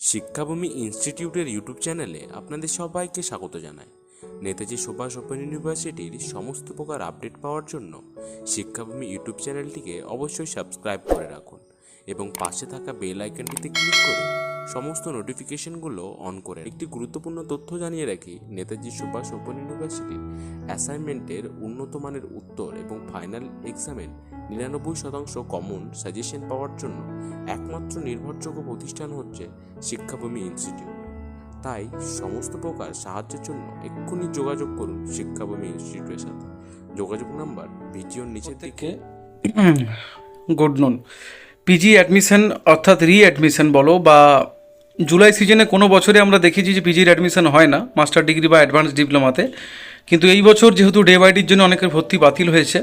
শিক্ষাভূমি ইনস্টিটিউটের ইউটিউব চ্যানেলে আপনাদের সবাইকে স্বাগত জানায় নেতাজি সুভাষ ওপেন ইউনিভার্সিটির সমস্ত প্রকার আপডেট পাওয়ার জন্য শিক্ষাভূমি ইউটিউব চ্যানেলটিকে অবশ্যই সাবস্ক্রাইব করে রাখুন এবং পাশে থাকা বেল আইকনটিতে ক্লিক করে সমস্ত নোটিফিকেশনগুলো অন করে একটি গুরুত্বপূর্ণ তথ্য জানিয়ে রাখি, নেতাজি সুভাষ ওপেন ইউনিভার্সিটির অ্যাসাইনমেন্টের উন্নত মানের উত্তর এবং ফাইনাল এক্সামের নিরানব্বই শতাংশ কমন সাজেশন পাওয়ার জন্য একমাত্র নির্ভরযোগ্য প্রতিষ্ঠান হচ্ছে শিক্ষাভূমি ইনস্টিটিউট তাই সমস্ত প্রকার সাহায্যের জন্য এক্ষুনি যোগাযোগ করুন শিক্ষাভূমি ইনস্টিটিউটের সাথে। যোগাযোগ নাম্বার ভিডিওর নিচে থেকে গুড নুন পিজি অ্যাডমিশন অর্থাৎ রি অ্যাডমিশন বলো বা জুলাই সিজনে কোনো বছরে আমরা দেখেছি যে পিজির অ্যাডমিশন হয় না মাস্টার ডিগ্রি বা অ্যাডভান্স ডিপ্লোমাতে কিন্তু এই বছর যেহেতু ডে বাই ডির জন্য অনেকের ভর্তি বাতিল হয়েছে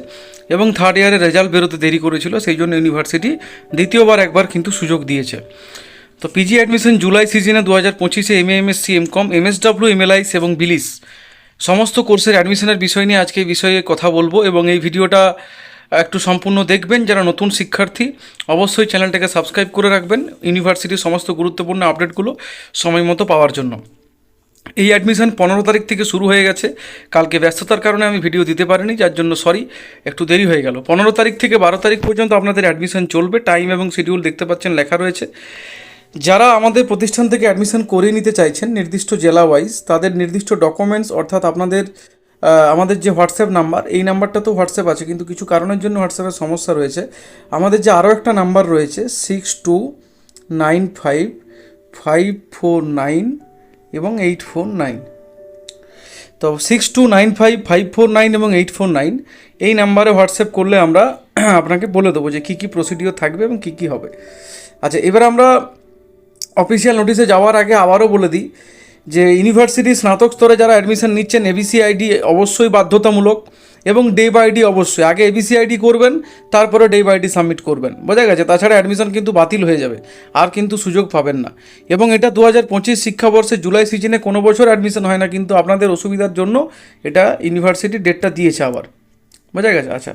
এবং থার্ড ইয়ারের রেজাল্ট বেরোতে দেরি করেছিল, সেই জন্য ইউনিভার্সিটি দ্বিতীয়বার একবার কিন্তু সুযোগ দিয়েছে। তো পিজি অ্যাডমিশন জুলাই সিজনে দু হাজার পঁচিশে M MSc M com MSW MLIS এবং বিলিস সমস্ত কোর্সের অ্যাডমিশনের বিষয় নিয়ে আজকে এই বিষয়ে কথা বলব এবং এই ভিডিওটা একটু সম্পূর্ণ দেখবেন যারা নতুন শিক্ষার্থী, অবশ্যই চ্যানেলটাকে সাবস্ক্রাইব করে রাখবেন ইউনিভার্সিটির সমস্ত গুরুত্বপূর্ণ আপডেটগুলো সময় মতো পাওয়ার জন্য। এই অ্যাডমিশন পনেরো তারিখ থেকে শুরু হয়ে গেছে। কালকে ব্যস্ততার কারণে আমি ভিডিও দিতে পারিনি, যার জন্য সরি একটু দেরি হয়ে গেল। পনেরো তারিখ থেকে বারো তারিখ পর্যন্ত আপনাদের অ্যাডমিশন চলবে। টাইম এবং শিডিউল দেখতে পাচ্ছেন, লেখা রয়েছে। যারা আমাদের প্রতিষ্ঠান থেকে অ্যাডমিশন করিয়ে নিতে চাইছেন, নির্দিষ্ট জেলা ওয়াইজ তাদের নির্দিষ্ট ডকুমেন্টস অর্থাৎ আপনাদের আমাদের যে হোয়াটসঅ্যাপ নাম্বার, এই নাম্বারটা তো হোয়াটসঅ্যাপ আছে, কিন্তু কিছু কারণের জন্য হোয়াটসঅ্যাপের সমস্যা রয়েছে। আমাদের যে আরও একটা নাম্বার রয়েছে six two nine five five four nine এবং এইট ফোর নাইন তো six two nine five five four nine এবং এইট ফোর নাইন এই নাম্বারে হোয়াটসঅ্যাপ করলে আমরা আপনাকে বলে দেবো যে কী কী প্রসিডিওর থাকবে এবং কী কী হবে। আচ্ছা এবার আমরা অফিসিয়াল নোটিশে যাওয়ার আগে আবারও বলে দিই যে ইউনিভার্সিটি স্নাতক স্তরে যারা অ্যাডমিশন নিচ্ছেন এবিসি আইডি অবশ্যই বাধ্যতামূলক এবং ডে বাই ডি অবশ্যই। আগে এবিসি আইডি করবেন, তারপরে ডে বাই ডি সাবমিট করবেন। বোঝা গেছে? তাছাড়া অ্যাডমিশন কিন্তু বাতিল হয়ে যাবে। আর কিন্তু সুযোগ পাবেন না। এবং এটা দু হাজার পঁচিশ শিক্ষাবর্ষে জুলাই সিজনে কোনো বছর অ্যাডমিশন হয় না, কিন্তু আপনাদের অসুবিধার জন্য এটা ইউনিভার্সিটি ডেটটা দিয়েছে আবার। বোঝা গেছে? আচ্ছা।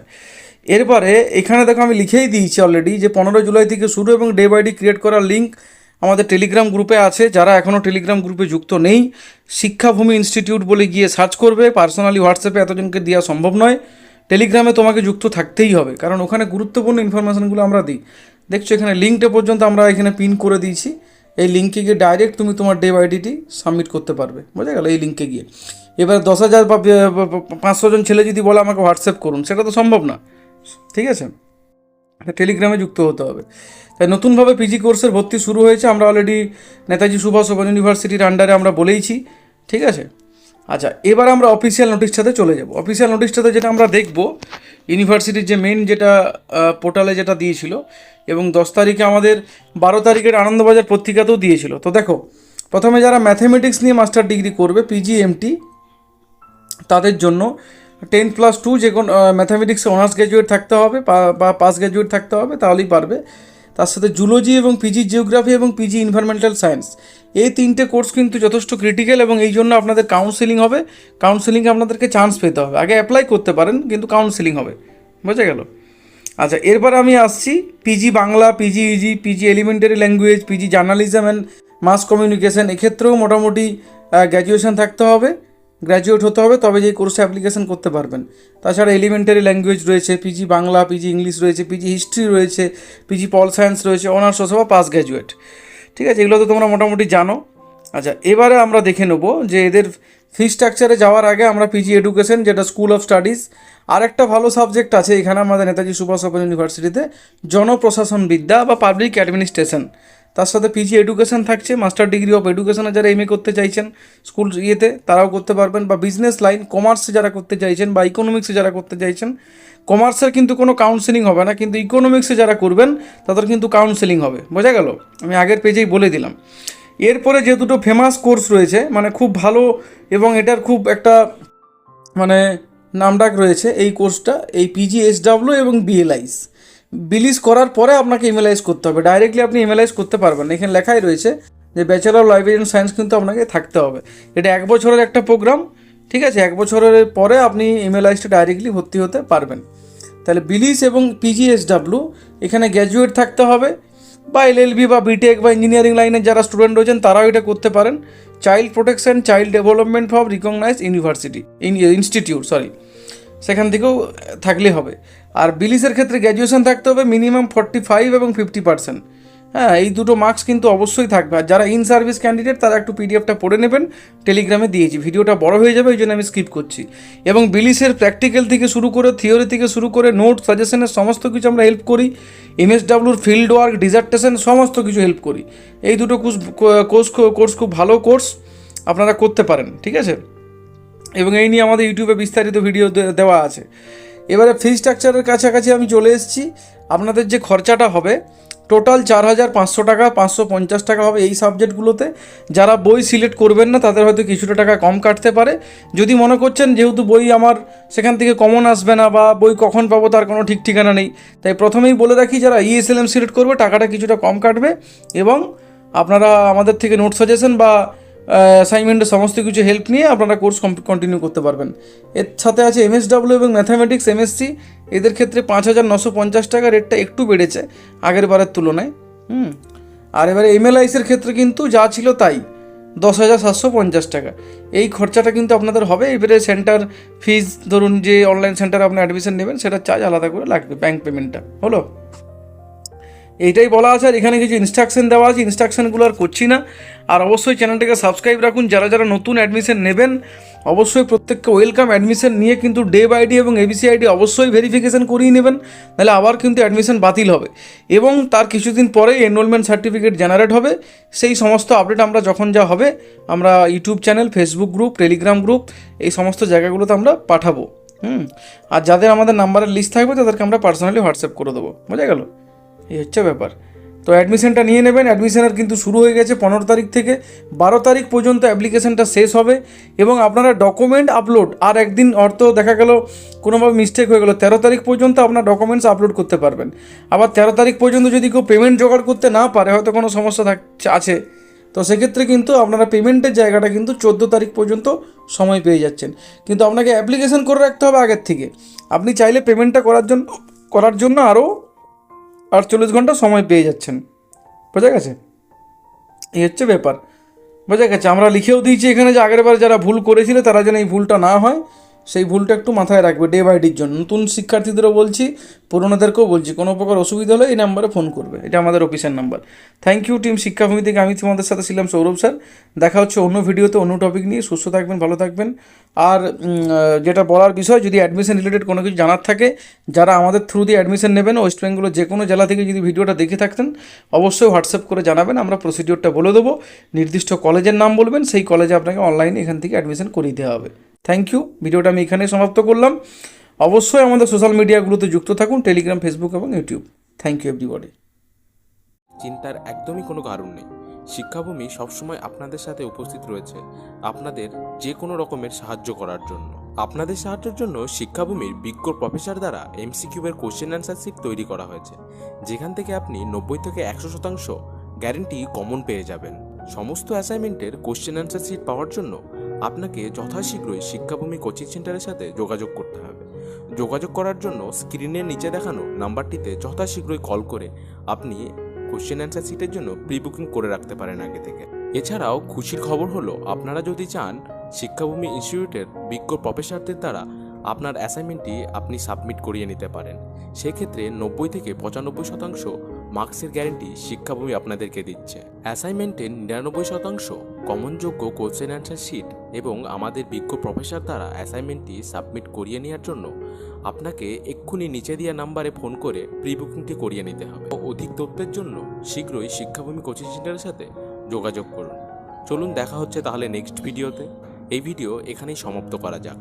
এরপরে এখানে দেখো আমি লিখেই দিয়েছি অলরেডি যে পনেরো জুলাই থেকে শুরু এবং ডে বাই ডি ক্রিয়েট করার লিঙ্ক আমাদের টেলিগ্রাম গ্রুপে আছে, যারা এখনও টেলিগ্রাম গ্রুপে যুক্ত নেই, শিক্ষাভূমি ইনস্টিটিউট বলে গিয়ে সার্চ করবে পার্সোনালি হোয়াটসঅ্যাপে এতজনকে দেওয়া সম্ভব নয় টেলিগ্রামে তোমাকে যুক্ত থাকতেই হবে, কারণ ওখানে গুরুত্বপূর্ণ ইনফরমেশনগুলো আমরা দিই। দেখছ এখানে লিঙ্কটা পর্যন্ত আমরা এখানে পিন করে দিয়েছি, এই লিঙ্কে গিয়ে ডাইরেক্ট তুমি তোমার ডে বাই ডিটি সাবমিট করতে পারবে, বোঝা গেল এই লিঙ্কে গিয়ে। এবার দশ হাজার বা পাঁচশো জন ছেলে যদি বলে আমাকে হোয়াটসঅ্যাপ করুন, সেটা তো সম্ভব না, ঠিক আছে? টেলিগ্রামে যুক্ত হতে হবে। তাই নতুনভাবে পিজি কোর্সের ভর্তি শুরু হয়েছে, আমরা অলরেডি নেতাজি সুভাষ ওপেন ইউনিভার্সিটির আন্ডারে আমরা বলেইছি, ঠিক আছে? আচ্ছা এবার আমরা অফিসিয়াল নোটিশটাতে চলে যাব। অফিসিয়াল নোটিশটাতে যেটা আমরা দেখব, ইউনিভার্সিটির যে মেন যেটা পোর্টালে যেটা দিয়েছিল এবং দশ তারিখে আমাদের বারো তারিখের আনন্দবাজার পত্রিকাতেও দিয়েছিল। তো দেখো, প্রথমে যারা ম্যাথামেটিক্স নিয়ে মাস্টার ডিগ্রি করবে পিজি এমটি তাদের জন্য টেন প্লাস টু যে কোনো ম্যাথামেটিক্সে অনার্স গ্র্যাজুয়েট থাকতে হবে বা পাস গ্র্যাজুয়েট থাকতে হবে, তাহলেই পারবে। তার সাথে জুলজি এবং পিজি জিওগ্রাফি এবং পিজি ইনভারমেন্টাল সায়েন্স এই তিনটে কোর্স কিন্তু যথেষ্ট ক্রিটিক্যাল এবং এই জন্য আপনাদের কাউন্সেলিং হবে। কাউন্সেলিংয়ে আপনাদেরকে চান্স পেতে হবে। আগে অ্যাপ্লাই করতে পারেন, কিন্তু কাউন্সেলিং হবে। বোঝা গেল? আচ্ছা এরপর আমি আসছি PG Bangla PG easy PG elementary language PG journalism and mass communication এক্ষেত্রেও মোটামুটি গ্র্যাজুয়েশন থাকতে হবে। গ্র্যাজুয়েট হতে হবে, তবে যে কোর্সে অ্যাপ্লিকেশন করতে পারবেন। তাছাড়া এলিমেন্টারি ল্যাঙ্গুয়েজ রয়েছে পিজি বাংলা পিজি ইংলিশ রয়েছে পিজি হিস্ট্রি রয়েছে পিজি পল সায়েন্স রয়েছে অনার্স অথবা পাস গ্র্যাজুয়েট ঠিক আছে, এগুলো তো তোমরা মোটামুটি জানো। আচ্ছা এবারে আমরা দেখে নেব যে এদের ফি স্ট্রাকচারে যাওয়ার আগে আমরা পিজি এডুকেশন যেটা স্কুল অফ স্টাডিজ আর একটা ভালো সাবজেক্ট আছে, এখানে আমাদের নেতাজি সুভাষ ওপেন ইউনিভার্সিটিতে জনপ্রশাসন বিদ্যা বা পাবলিক অ্যাডমিনিস্ট্রেশন তার সাথে পিজি এডুকেশন থাকছে মাস্টার ডিগ্রি অফ এডুকেশনে যারা এমএ করতে চাইছেন স্কুল ইয়েতে তারাও করতে পারবেন বা বিজনেস লাইন কমার্সে যারা করতে চাইছেন বা ইকোনমিক্সে যারা করতে চাইছেন কমার্সের কিন্তু কোনো কাউন্সেলিং হবে না, কিন্তু ইকোনমিক্সে যারা করবেন, তাদের কিন্তু কাউন্সেলিং হবে। বোঝা গেল? আমি আগের পেজেই বলে দিলাম। এরপরে যে দুটো ফেমাস কোর্স রয়েছে মানে খুব ভালো এবং এটার খুব একটা মানে নামডাক রয়েছে, এই কোর্সটা এই পিজি এসডাব্লিউ এবং বিএলআইস বিলিজ করার পরে আপনাকে ইমেলাইজ করতে হবে। ডাইরেক্টলি আপনি ইমেলাইজ করতে পারবেন না। এখানে লেখাই রয়েছে যে ব্যাচেলর লাইব্রেরিয়ান সায়েন্স কিন্তু আপনাকে থাকতে হবে। এটা এক বছরের একটা প্রোগ্রাম ঠিক আছে? এক বছরের পরে আপনি ইমেলাইজটা ডাইরেক্টলি ভর্তি হতে পারবেন। তাহলে বিলিস এবং পিজিএসডাব্লিউ এখানে গ্র্যাজুয়েট থাকতে হবে বা এলএলবি বা বিটেক বা ইঞ্জিনিয়ারিং লাইনের যারা স্টুডেন্ট রয়েছেন, তারাও এটা করতে পারেন। Child protection child development for recognise university institute sorry সেখান থেকেও থাকলে হবে। আর বিলিসের ক্ষেত্রে গ্র্যাজুয়েশন থাকতে হবে মিনিমাম ফর্টি ফাইভ এবং ফিফটি পার্সেন্ট হ্যাঁ এই দুটো মার্কস কিন্তু অবশ্যই থাকবে। আর যারা ইন সার্ভিস ক্যান্ডিডেট তারা একটু পিডিএফটা পড়ে নেবেন টেলিগ্রামে দিয়েছি। ভিডিওটা বড় হয়ে যাবে ওই জন্য আমি স্কিপ করছি। এবং বিলিসের প্র্যাকটিক্যাল থেকে শুরু করে থিওরি থেকে শুরু করে নোট সাজেশনের সমস্ত কিছু আমরা হেল্প করি। এমএসডাব্লিউর ফিল্ড ওয়ার্ক ডিজার্টেশন সমস্ত কিছু হেল্প করি। এই দুটো কোর্স কোর্স খুব ভালো কোর্স আপনারা করতে পারেন, ঠিক আছে? এবং এই নিয়ে আমাদের ইউটিউবে বিস্তারিত ভিডিও দেওয়া আছে। এবারে ফি স্ট্রাকচারের কাছাকাছি আমি চলে এসেছি। আপনাদের যে খরচাটা হবে টোটাল চার হাজার পাঁচশো টাকা, পাঁচশো পঞ্চাশ টাকা হবে এই সাবজেক্টগুলোতে যারা বই সিলেক্ট করবেন না, তাদের হয়তো কিছুটা টাকা কম কাটতে পারে। যদি মনে করছেন যেহেতু বই আমার সেখান থেকে কমন আসবে না বা বই কখন পাবো তার কোনো ঠিক ঠিকানা নেই, তাই প্রথমেই বলে রাখি, যারা E ইএসএলএম সিলেক্ট করবে, টাকাটা কিছুটা কম কাটবে। এবং আপনারা আমাদের থেকে নোট সাজেশন বা অ্যাসাইনমেন্টের সমস্ত কিছু হেল্প নিয়ে আপনারা কোর্স কন্টিনিউ করতে পারবেন। এর সাথে আছে এমএসডাব্লিউ এবং ম্যাথামেটিক্স এমএসসি এদের ক্ষেত্রে পাঁচ হাজার নশো পঞ্চাশ টাকা রেটটা একটু বেড়েছে, আগের বারের তুলনায়। হুম। আর এবারে এমএলআইসের ক্ষেত্রে কিন্তু যা ছিল তাই, দশ হাজার সাতশো পঞ্চাশ টাকা। এই খরচাটা কিন্তু আপনাদের হবে। এবারে সেন্টার ফিজ ধরুন যে অনলাইন সেন্টারে আপনি অ্যাডমিশন নেবেন সেটা চার্জ আলাদা করে লাগবে ব্যাঙ্ক পেমেন্টটা হলো? এইটাই বলা আছে। আর এখানে কিছু ইনস্ট্রাকশন দেওয়া আছে। ইনস্ট্রাকশনগুলো আর করছি না। আর অবশ্যই চ্যানেলটাকে সাবস্ক্রাইব রাখুন। যারা যারা নতুন অ্যাডমিশন নেবেন, অবশ্যই প্রত্যেককে ওয়েলকাম অ্যাডমিশন নিয়ে কিন্তু ডে বাই ডে এবং এবিসি আইডি অবশ্যই ভেরিফিকেশন করিয়ে নেবেন। তাহলে আবার কিন্তু অ্যাডমিশন বাতিল হবে। এবং তার কিছুদিন পরে এনরোলমেন্ট সার্টিফিকেট জেনারেট হবে। সেই সমস্ত আপডেট আমরা যখন যা হবে, আমরা YouTube channel Facebook group Telegram group এই সমস্ত জায়গাগুলোতে আমরা পাঠাবো। হুম? আর যাদের আমাদের নাম্বারের লিস্ট থাকবে, তাদেরকে আমরা পার্সোনালি হোয়াটসঅ্যাপ করে দেবো। বোঝা গেল? এই হচ্ছে ব্যাপার। তো অ্যাডমিশনটা নিয়ে নেবেন। অ্যাডমিশনের কিন্তু শুরু হয়ে গেছে পনেরো তারিখ থেকে। বারো তারিখ পর্যন্ত অ্যাপ্লিকেশনটা শেষ হবে এবং আপনারা ডকুমেন্ট আপলোড আর একদিন অর্থ দেখা গেল কোনোভাবে মিস্টেক হয়ে গেলো, তেরো তারিখ পর্যন্ত আপনার ডকুমেন্টস আপলোড করতে পারবেন। আবার তেরো তারিখ পর্যন্ত যদি কেউ পেমেন্ট জোগাড় করতে না পারে, হয়তো কোনো সমস্যা থাক, আছে। তো সেক্ষেত্রে কিন্তু আপনারা পেমেন্টের জায়গাটা কিন্তু চোদ্দ তারিখ পর্যন্ত সময় পেয়ে যাচ্ছেন। কিন্তু আপনাকে অ্যাপ্লিকেশন করে রাখতে হবে আগের থেকে। আপনি চাইলে পেমেন্টটা করার জন্য করার জন্য আরও আটচল্লিশ ঘণ্টা সময় পেয়ে যাচ্ছেন। বোঝা গেছে? এই হচ্ছে ব্যাপার। বোঝা গেছে, আমরা লিখেও দিয়েছি এখানে যে আগের বার যারা ভুল করেছিল তারা যেন এই ভুলটা না হয়। সেই ভুলটা একটু মাথায় রাখবে ডে বাই ডির জন্য। নতুন শিক্ষার্থীদেরও বলছি, পুরোনোদেরকেও বলছি, কোনো প্রকার অসুবিধা হলে এই নাম্বারে ফোন করবে। এটা আমাদের অফিসের number thank you team Shikshabhumi থেকে আমি তোমাদের সাথে ছিলাম সৌরভ স্যার দেখা হচ্ছে অন্য ভিডিওতে অন্য টপিক নিয়ে। সুস্থ থাকবেন, ভালো থাকবেন। আর যেটা বলার বিষয়, যদি অ্যাডমিশন রিলেটেড কোনো কিছু জানার থাকে, যারা আমাদের থ্রু দিয়ে অ্যাডমিশন নেবেন ওয়েস্ট বেঙ্গলের যে কোনো জেলা থেকে যদি ভিডিওটা দেখে থাকতেন, অবশ্যই হোয়াটসঅ্যাপ করে জানাবেন। আমরা প্রসিডিওরটা বলে দেবো। নির্দিষ্ট কলেজের নাম বলবেন, সেই কলেজে আপনাকে অনলাইনে এখান থেকে অ্যাডমিশন করিয়ে দেওয়া হবে। থ্যাংক ইউ ভিডিওটা আমি এখানেই সমাপ্ত করলাম। অবশ্যই আমাদের সোশ্যাল মিডিয়াগুলোতে যুক্ত থাকুন টেলিগ্রাম ফেসবুক এবং ইউটিউব থ্যাংক ইউ এভরিবডি চিন্তার একদমই কোনো কারণ নেই। শিক্ষাভূমি সবসময় আপনাদের সাথে উপস্থিত রয়েছে আপনাদের যে কোনো রকমের সাহায্য করার জন্য। আপনাদের সাহায্যের জন্য শিক্ষাভূমির বিজ্ঞ প্রফেসর দ্বারা এমসিকিউবের কোশ্চেন অ্যান্সার সিট তৈরি করা হয়েছে, যেখান থেকে আপনি নব্বই থেকে একশো শতাংশ গ্যারেন্টি কমন পেয়ে যাবেন। সমস্ত অ্যাসাইনমেন্টের কোশ্চেন অ্যান্সার সিট পাওয়ার জন্য আপনাকে যথাশীঘ্রই শিক্ষাভূমি কোচিং সেন্টারের সাথে যোগাযোগ করতে হবে। যোগাযোগ করার জন্য স্ক্রিনের নিচে দেখানো নাম্বারটিতে যথাশীঘ্রই কল করে আপনি কোশ্চেন অ্যান্সার সিটের জন্য প্রি বুকিং করে রাখতে পারেন আগে থেকে। এছাড়াও খুশির খবর হলো, আপনারা যদি চান শিক্ষাভূমি ইনস্টিটিউটের বিজ্ঞ প্রফেসরদের দ্বারা আপনার অ্যাসাইনমেন্টটি আপনি সাবমিট করিয়ে নিতে পারেন। সেক্ষেত্রে নব্বই থেকে পঁচানব্বই শতাংশ মার্কসের গ্যারেন্টি শিক্ষাভূমি আপনাদেরকে দিচ্ছে। অ্যাসাইনমেন্টের নিরানব্বই শতাংশ কমনযোগ্য কোশ্চেন অ্যান্সার শিট এবং আমাদের বিজ্ঞ প্রফেসর দ্বারা অ্যাসাইনমেন্টটি সাবমিট করিয়ে নেওয়ার জন্য আপনাকে এক্ষুনি নিচে দেওয়া নাম্বারে ফোন করে প্রি বুকিংটি করিয়ে নিতে হবে। অধিক তথ্যের জন্য শীঘ্রই শিক্ষাভূমি কোচিং সেন্টারের সাথে যোগাযোগ করুন। চলুন দেখা হচ্ছে তাহলে নেক্সট ভিডিওতে। এই ভিডিও এখানেই সমাপ্ত করা যাক।